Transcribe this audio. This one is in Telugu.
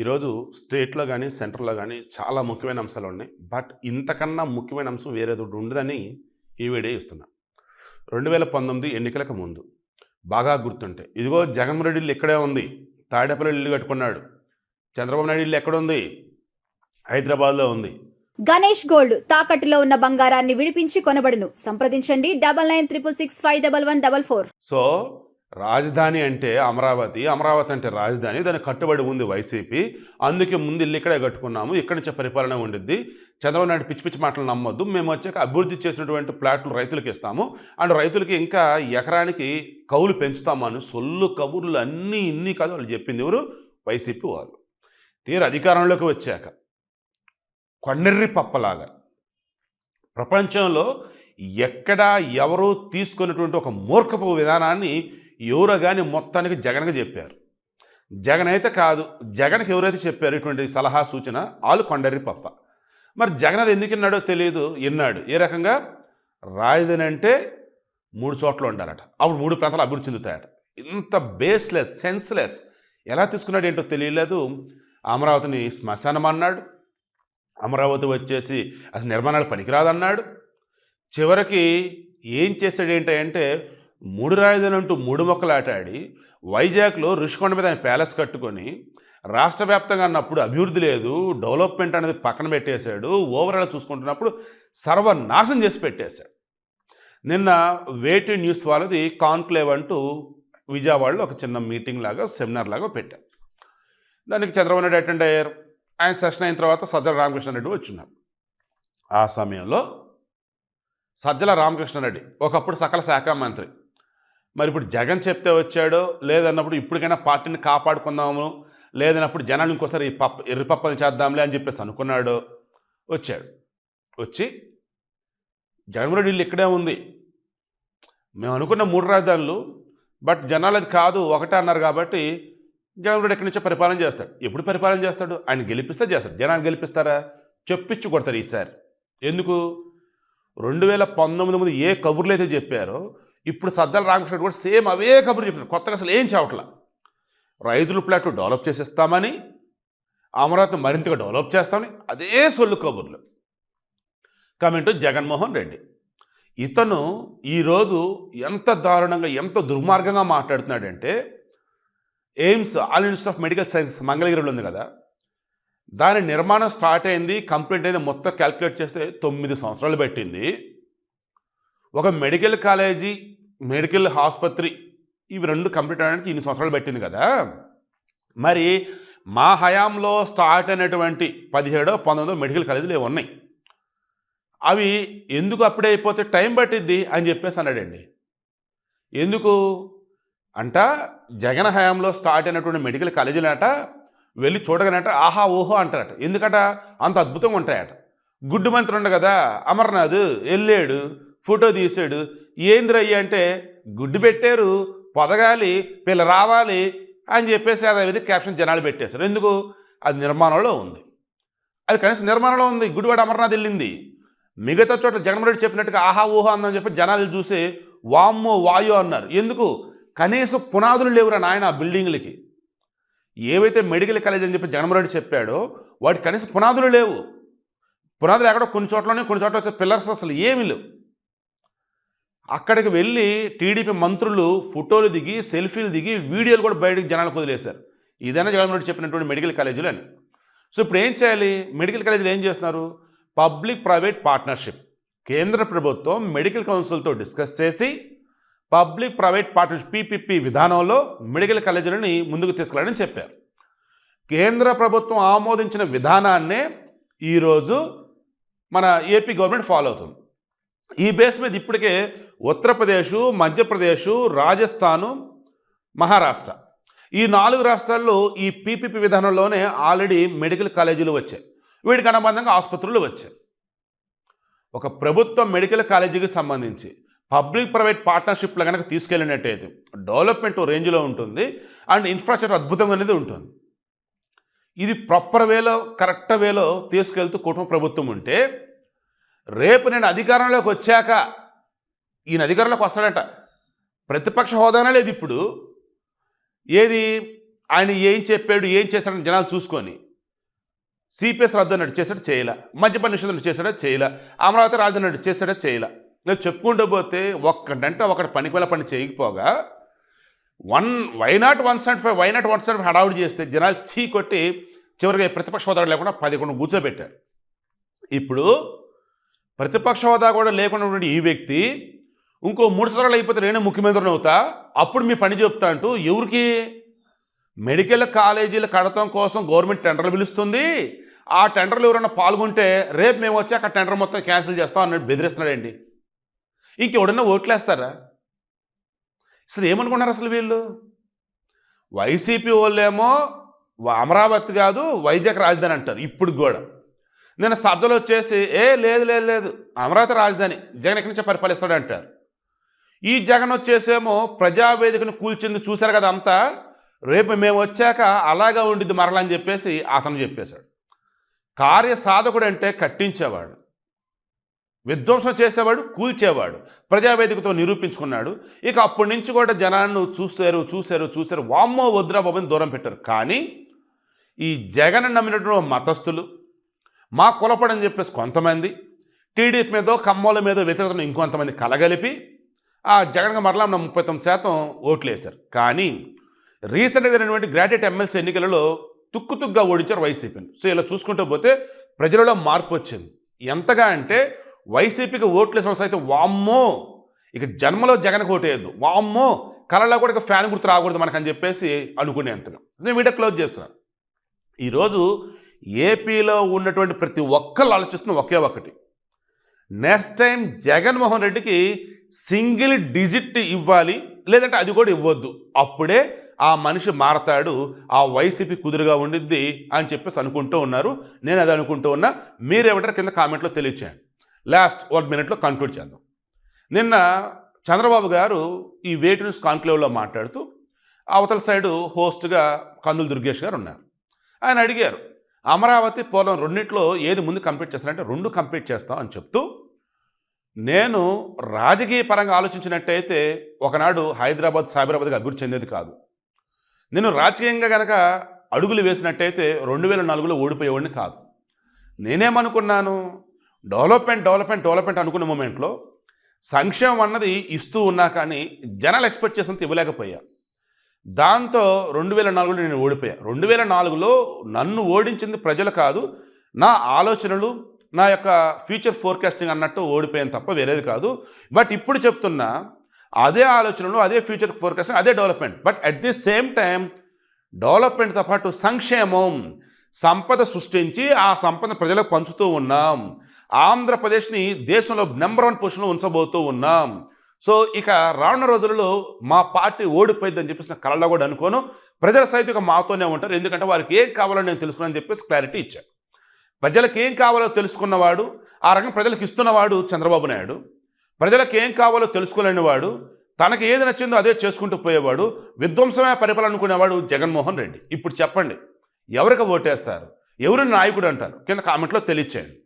ఈరోజు స్టేట్లో కానీ సెంటర్లో కానీ చాలా ముఖ్యమైన అంశాలు ఉన్నాయి. బట్ ఇంతకన్నా ముఖ్యమైన అంశం వేరేది ఉండదని ఈ వీడియో ఇస్తున్నా రెండు వేల పంతొమ్మిది ఎన్నికలకు ముందు బాగా గుర్తుంటే ఇదిగో జగన్మోహన్ రెడ్డి ఇల్లు ఇక్కడే ఉంది. తాడేపల్లి ఇల్లు కట్టుకున్నాడు. చంద్రబాబు నాయుడు ఇల్లు ఎక్కడ ఉంది? హైదరాబాద్లో ఉంది. గణేష్ గోల్డ్ తాకట్టులో ఉన్న బంగారాన్ని విడిపించి కొనబడును. సంప్రదించండి. Double nine triple six five double one double four. So రాజధాని అంటే అమరావతి అమరావతి అంటే రాజధాని దానికి కట్టుబడి ఉంది వైసీపీ. అందుకే ముందు ఇల్లు ఇక్కడే కట్టుకున్నాము ఇక్కడి నుంచే పరిపాలన ఉండిద్ది. చంద్రబాబు నాయుడు పిచ్చి పిచ్చి మాటలు నమ్మొద్దు. మేము వచ్చాక అభివృద్ధి చేసినటువంటి ప్లాట్లు రైతులకు ఇస్తాము. అండ్ రైతులకి ఇంకా ఎకరానికి కౌలు పెంచుతామని సొల్లు కబుర్లు అన్నీ ఇన్ని కాదు వాళ్ళు చెప్పింది ఎవరు? వైసీపీ వాళ్ళు. తీరు అధికారంలోకి వచ్చాక కొండెర్రి పప్పలాగా ప్రపంచంలో ఎక్కడా ఎవరూ తీసుకున్నటువంటి ఒక మూర్ఖపు విధానాన్ని ఎవరో కానీ మొత్తానికి జగన్కి చెప్పారు. జగన్ అయితే కాదు జగన్కి ఎవరైతే చెప్పారు ఇటువంటి సలహా సూచన ఆలు కొండరి పప్ప. మరి జగన్ అది ఎందుకు విన్నాడో తెలియదు విన్నాడు. ఏ రకంగా? రాజధాని అంటే మూడు చోట్ల ఉండాలట. అప్పుడు మూడు ప్రాంతాలు అభివృద్ధి చెందుతాయట. ఇంత బేస్లెస్ సెన్స్లెస్ ఎలా తీసుకున్నాడు ఏంటో తెలియలేదు. అమరావతిని శ్మశానం అన్నాడు. అమరావతి వచ్చేసి అసలు నిర్మాణాలు పనికిరాదన్నాడు. చివరికి ఏం చేశాడు ఏంటంటే మూడు రాజధాని అంటూ మూడు మొక్కలు ఆటాడి వైజాగ్లో రుషికొండ మీద ఆయన ప్యాలెస్ కట్టుకొని రాష్ట్ర వ్యాప్తంగా అన్నప్పుడు అభివృద్ధి లేదు డెవలప్మెంట్ అనేది పక్కన పెట్టేశాడు ఓవరాల్ చూసుకుంటున్నప్పుడు సర్వనాశం చేసి పెట్టేశాడు. నిన్న వేటి న్యూస్ వాళ్ళది కాన్క్లేవ్ అంటూ విజయవాడలో ఒక చిన్న మీటింగ్ లాగా సెమినార్ లాగా పెట్టారు. దానికి చంద్రబాబు నాయుడు అటెండ్ అయ్యారు. ఆయన సెషన్ అయిన తర్వాత సజ్జల రామకృష్ణారెడ్డి వచ్చిన్నారు ఆ సమయంలో సజ్జల రామకృష్ణారెడ్డి ఒకప్పుడు సకల శాఖ మంత్రి మరి ఇప్పుడు జగన్ చెప్తే వచ్చాడో లేదన్నప్పుడు ఇప్పటికైనా పార్టీని కాపాడుకుందాము లేదన్నప్పుడు జనాలు ఇంకోసారి ఈ పప్ప ఎర్రపప్పలు చేద్దాంలే అని చెప్పేసి అనుకున్నాడు వచ్చాడు. వచ్చి జగన్మోహన్ రెడ్డి ఇల్లు ఇక్కడే ఉంది. మేము అనుకున్న మూడు రాజధానులు బట్ జనాలు అది కాదు ఒకటే అన్నారు కాబట్టి జగన్మోహన్ రెడ్డి ఎక్కడి నుంచో పరిపాలన చేస్తాడు. ఎప్పుడు పరిపాలన చేస్తాడు? ఆయన గెలిపిస్తే చేస్తాడు. జనాన్ని గెలిపిస్తారా? చెప్పించి కొడతారు ఈసారి. ఎందుకు? రెండు వేల పంతొమ్మిది ముందు ఏ కబుర్లు అయితే చెప్పారో ఇప్పుడు సద్దల రామకృష్ణ కూడా సేమ్ అవే కబుర్లు చెప్తున్నారు. కొత్తగా అసలు ఏం చావట్లా? రైతుల ప్లాట్లు డెవలప్ చేసేస్తామని అమరావతి మరింతగా డెవలప్ చేస్తామని అదే సొల్లు కబుర్లు. కమెంటు జగన్మోహన్ రెడ్డి. ఇతను ఈరోజు ఎంత దారుణంగా ఎంత దుర్మార్గంగా మాట్లాడుతున్నాడంటే AIIMS all institute of medical sciences మంగళగిరిలో ఉంది కదా. దాని నిర్మాణం స్టార్ట్ అయింది కంప్లీట్ అయింది మొత్తం క్యాల్కులేట్ చేస్తే తొమ్మిది సంవత్సరాలు పెట్టింది. ఒక మెడికల్ కాలేజీ మెడికల్ ఆసుపత్రి ఇవి రెండు కంప్లీట్ అవడానికి ఇన్ని సంవత్సరాలు పెట్టింది కదా. మరి మా హయాంలో స్టార్ట్ అయినటువంటి పదిహేడో పంతొమ్మిదో మెడికల్ కాలేజీలు ఉన్నాయి. అవి ఎందుకు అప్పుడే అయిపోతే టైం పట్టిద్ది అని చెప్పేసి అన్నాడండి. ఎందుకు? అంట జగన్ హయాంలో స్టార్ట్ అయినటువంటి మెడికల్ కాలేజీలట వెళ్ళి చూడగానట ఆహా ఓహో అంటారట. ఎందుకట? అంత అద్భుతంగా ఉంటాయట. గుడ్డు మంత్రి ఉండు కదా అమర్నాథ్ వెళ్ళాడు ఫోటో తీసాడు ఏంద్రయ్య అంటే గుడ్డు పెట్టారు పొదగాలి పిల్ల రావాలి అని చెప్పేసి అదే క్యాప్షన్ జనాలు పెట్టేశారు. ఎందుకు? అది నిర్మాణంలో ఉంది. అది కనీసం నిర్మాణంలో ఉంది. గుడివాడ అమర్నాథ్ వెళ్ళింది. మిగతా చోట్ల జగన్మోహన్ రెడ్డి చెప్పినట్టుగా ఆహా ఊహా అందని చెప్పి జనాలు చూసి వామ్మో వాయు అన్నారు. ఎందుకు? కనీసం పునాదులు లేవురా నాయన ఆ బిల్డింగ్లకి. ఏవైతే మెడికల్ కాలేజ్ అని చెప్పి జగన్మోహన్ రెడ్డి చెప్పాడో వాటి కనీసం పునాదులు లేవు. పునాదులు ఎక్కడో కొన్ని చోట్లనే కొన్ని చోట్ల వచ్చే పిల్లర్స్ అసలు ఏమీ లేవు. అక్కడికి వెళ్ళి టీడీపీ మంత్రులు ఫోటోలు దిగి సెల్ఫీలు దిగి వీడియోలు కూడా బయటకు జనాలకు వదిలేశారు. ఇదైనా జగన్మోహన్ రెడ్డి చెప్పినటువంటి మెడికల్ కాలేజీలు అని. సో ఇప్పుడు ఏం చేయాలి? మెడికల్ కాలేజీలు ఏం చేస్తున్నారు? Public private partnership. కేంద్ర ప్రభుత్వం మెడికల్ కౌన్సిల్తో డిస్కస్ చేసి పబ్లిక్ ప్రైవేట్ పార్ట్నర్షిప్ పీపీపీ విధానంలో మెడికల్ కాలేజీలని ముందుకు తీసుకెళ్ళాలని చెప్పారు. కేంద్ర ప్రభుత్వం ఆమోదించిన విధానాన్నే ఈరోజు మన ఏపీ గవర్నమెంట్ ఫాలో అవుతుంది. ఈ బేస్ మీద ఇప్పటికే ఉత్తరప్రదేశ్ మధ్యప్రదేశ్ రాజస్థాను మహారాష్ట్ర. ఈ నాలుగు రాష్ట్రాల్లో ఈ పీపీపీ విధానంలోనే ఆల్రెడీ మెడికల్ కాలేజీలు వచ్చాయి. వీటికి అనుబంధంగా ఆసుపత్రులు వచ్చాయి. ఒక ప్రభుత్వ మెడికల్ కాలేజీకి సంబంధించి పబ్లిక్ ప్రైవేట్ పార్ట్నర్షిప్లో కనుక తీసుకెళ్ళినట్టయితే డెవలప్మెంట్ రేంజ్లో ఉంటుంది అండ్ ఇన్ఫ్రాస్ట్రక్చర్ అద్భుతంగా అనేది ఉంటుంది. ఇది ప్రాపర్ వేలో కరెక్ట్ వేలో తీసుకెళ్తూ కుటుంబ ప్రభుత్వం ఉంటే రేపు నేను అధికారంలోకి వచ్చాక ఈయన అధికారంలోకి వస్తాడట. ప్రతిపక్ష హోదానే లేదు ఇప్పుడు. ఏది? ఆయన ఏం చెప్పాడు ఏం చేశాడని జనాలు చూసుకొని. సిపిఎస్ రద్దు అన్నట్టు చేశాడు? చేయలే. మద్యపాన నిషేధం చేశాడా? చేయలే. అమరావతి రాజధాని అన్నట్టు చేశాడా? చేయలే. నేను చెప్పుకుంటూ పోతే ఒక్కటంటే ఒకటి పనికి వెళ్ళ పని చేయకపోగా one why not one seventy five why not one seventy five హడావుడి చేస్తే జనాలు చీ కొట్టి చివరికి ప్రతిపక్ష హోదా లేకుండా పదకొండు కూర్చోబెట్టారు. ఇప్పుడు ప్రతిపక్ష హోదా కూడా లేకుండా ఉన్నటువంటి ఈ వ్యక్తి ఇంకో మూడు సంవత్సరాలు అయిపోతే నేనే ముఖ్యమంత్రిని అవుతా? అప్పుడు మీ పని చెప్తా అంటూ ఎవరికి? మెడికల్ కాలేజీలు కడతం కోసం గవర్నమెంట్ టెండర్లు పిలుస్తుంది. ఆ టెండర్లు ఎవరైనా పాల్గొంటే రేపు మేము వచ్చాక అక్కడ టెండర్ మొత్తం క్యాన్సిల్ చేస్తాం అన్నట్టు బెదిరిస్తున్నాడండి. ఇంకెవడన్నా ఓట్లేస్తారా? అసలు ఏమనుకున్నారు అసలు వీళ్ళు? వైసీపీ వాళ్ళేమో అమరావతి కాదు వైజాగ్ రాజధాని అంటారు ఇప్పుడు కూడా. నేను సభలో వచ్చేసి ఏ లేదు లేదు లేదు అమరావతి రాజధాని జగన్ ఎక్కడి నుంచే పరిపాలిస్తాడు అంటారు ఈ జగన్ వచ్చేసేమో ప్రజావేదికను కూల్చింది చూశారు కదా అంతా రేపు మేము వచ్చాక అలాగా ఉండిద్ది మరలని అని చెప్పేసి అతను చెప్పేశాడు. కార్య సాధకుడు అంటే కట్టించేవాడు. విధ్వంసం చేసేవాడు కూల్చేవాడు ప్రజావేదికతో నిరూపించుకున్నాడు. ఇక అప్పటి నుంచి కూడా జనాన్ని చూశారు చూశారు చూశారు. వామ్మో వద్దురా బాబుని దూరం పెట్టారు. కానీ ఈ జగన్ నమ్మినటువంటి మతస్థులు మా కులపడని చెప్పేసి కొంతమంది టీడీపీ మీదో కమ్మోల మీదో వ్యతిరేకతను ఇంకొంతమంది కలగలిపి ఆ జగన్గా మరలా మన ముప్పై తొమ్మిది శాతం ఓట్లు వేశారు. కానీ రీసెంట్గా జరిగినటువంటి గ్రాడ్యుయేట్ ఎమ్మెల్సీ ఎన్నికలలో తుక్కు తుగ్గా ఓడించారు వైసీపీని. సో ఇలా చూసుకుంటూ పోతే ప్రజలలో మార్పు వచ్చింది. ఎంతగా అంటే వైసీపీకి ఓట్లు వేసిన అయితే వామ్మో! ఇక జన్మలో జగన్కి ఓటేయద్దు వామ్మో! కళలో కూడా ఇక ఫ్యాన్ గుర్తు రాకూడదు మనకని చెప్పేసి అనుకునే అంతను నేను వీడియో క్లోజ్ చేస్తున్నాను ఈరోజు ఏపీలో ఉన్నటువంటి ప్రతి ఒక్కళ్ళు ఆలోచిస్తున్న ఒకే ఒకటి. నెక్స్ట్ టైం జగన్మోహన్ రెడ్డికి సింగిల్ డిజిట్ ఇవ్వాలి లేదంటే అది కూడా ఇవ్వద్దు. అప్పుడే ఆ మనిషి మారతాడు ఆ వైసీపీ కుదురుగా ఉండిద్ది అని చెప్పేసి అనుకుంటూ ఉన్నారు. నేను అది అనుకుంటూ ఉన్నా మీరేమంటారు కింద కామెంట్లో తెలియచేయండి. లాస్ట్ వన్ మినిట్లో కంక్లూడ్ చేద్దాం. నిన్న చంద్రబాబు గారు ఈ వేటి న్యూస్ కాన్క్లేవ్లో మాట్లాడుతూ అవతల సైడు హోస్ట్గా కందులు దుర్గేష్ గారు ఉన్నారు. ఆయన అడిగారు అమరావతి పోలం రెండిట్లో ఏది ముందు కంప్లీట్ చేస్తానంటే రెండు కంప్లీట్ చేస్తాం అని చెప్తూ నేను రాజకీయ పరంగా ఆలోచించినట్టయితే ఒకనాడు హైదరాబాద్ సైబరాబాద్గా అభివృద్ధి చెందేది కాదు. నేను రాజకీయంగా కనుక అడుగులు వేసినట్టయితే రెండు వేల నాలుగులో ఓడిపోయేవాడిని కాదు. నేనేమనుకున్నాను డెవలప్మెంట్ డెవలప్మెంట్ డెవలప్మెంట్ అనుకున్న మూమెంట్లో సంక్షేమం అన్నది ఇస్తూ ఉన్నా కానీ జనాలు ఎక్స్పెక్ట్ చేసినంత ఇవ్వలేకపోయా. దాంతో రెండు వేల నాలుగులో నేను ఓడిపోయా. రెండు వేల నాలుగులో నన్ను ఓడించింది ప్రజలు కాదు నా ఆలోచనలు నా యొక్క ఫ్యూచర్ ఫోర్కాస్టింగ్ అన్నట్టు ఓడిపోయాను తప్ప వేరేది కాదు. బట్ ఇప్పుడు చెప్తున్నా అదే ఆలోచనలు అదే ఫ్యూచర్ ఫోర్కాస్టింగ్ అదే development. But at the same time డెవలప్మెంట్తో పాటు సంక్షేమం సంపద సృష్టించి ఆ సంపద ప్రజలకు పంచుతూ ఉన్నాం. ఆంధ్రప్రదేశ్ని దేశంలో నెంబర్ వన్ పొజిషన్లో ఉంచబోతూ ఉన్నాం. సో ఇక రానున్న రోజులలో మా పార్టీ ఓడిపోయిందని చెప్పేసి నా కూడా అనుకోను. ప్రజల సైతం ఇక మాతోనే ఉంటారు. ఎందుకంటే వారికి ఏం కావాలో నేను తెలుసుకున్నాను చెప్పేసి క్లారిటీ ఇచ్చాను ప్రజలకు ఏం కావాలో తెలుసుకున్నవాడు ఆ రకంగా ప్రజలకు ఇస్తున్నవాడు చంద్రబాబు నాయుడు. ప్రజలకు ఏం కావాలో తెలుసుకోలేని వాడు తనకి ఏది నచ్చిందో అదే చేసుకుంటూ పోయేవాడు విధ్వంసమే పరిపాలన అనుకునేవాడు జగన్మోహన్ రెడ్డి. ఇప్పుడు చెప్పండి ఎవరికి ఓటేస్తారు? ఎవరిని నాయకుడు అంటారు? కింద కామెంట్లో తెలియచేయండి.